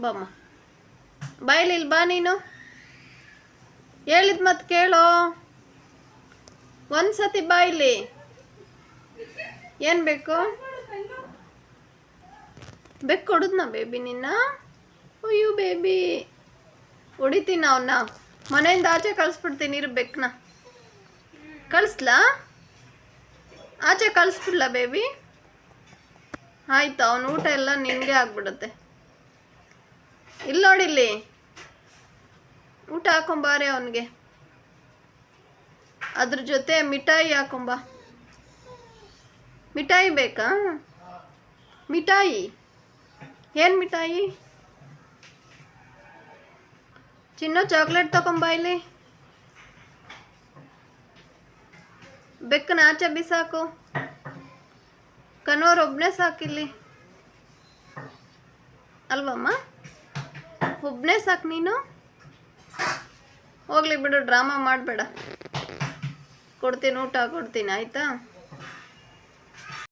ಬಮ್ಮ. ಬಾಯ್ಲಿ ಇಲ್ಲಿ ಬಾ ನೀನು. ಹೇಳಿದ ಮತ್ತೆ ಕೇಳೋ. ಒಂದು ಸತಿ ಬಾ ಇಲ್ಲಿ. ಏನು ಬೇಕು? ಬೆಕ್ಕು ಕೊಡುದ್ನ ಬೇಬಿ ನಿನ್ನ? ಅಯ್ಯೋ ಬೇಬಿ. ಹೊಡಿತೀನಿ ಅವನ್ನ ಮನೆಯಿಂದ ಆಚೆ ಕಳಿಸ್ಬಿಡ್ತೀನಿ, ಇರು ಬೆಕ್ಕನ್ನ ಕಳಿಸ್ಲಾ? ಆಚೆ ಕಳಿಸ್ಬಿಡ್ಲಾ ಬೇಬಿ? ಆಯ್ತು, ಅವನ ಊಟ ಎಲ್ಲ ನಿನಗೆ ಆಗ್ಬಿಡುತ್ತೆ. ಇಲ್ಲಿ. ನೋಡಿಲ್ಲಿ ಊಟ ಹಾಕೊಂಬಾರೆ ಅವನಿಗೆ. ಅದ್ರ ಜೊತೆ ಮಿಠಾಯಿ ಹಾಕೊಂಬ ಮಿಠಾಯಿ ಬೇಕಾ? ಮಿಠಾಯಿ. ಏನು ಮಿಠಾಯಿ? ಚಿನ್ನ ಚಾಕ್ಲೇಟ್ ತಗೊಂಬ ಇಲ್ಲಿ. ಬೆಕ್ಕನ ಆಚೆ ಬಿಸಾಕು. ಕನೋರ್ ಒಬ್ಬನೇ ಸಾಕಿಲ್ಲಿ ಅಲ್ವಮ್ಮ? ಒಬ್ಬನೇ ಸಾಕು ನೀನು? ಹೋಗ್ಲಿ ಬಿಡು ಡ್ರಾಮಾ ಮಾಡಬೇಡ. ಕೊಡ್ತೀನಿ ಊಟ ಕೊಡ್ತೀನಿ ಆಯಿತಾ?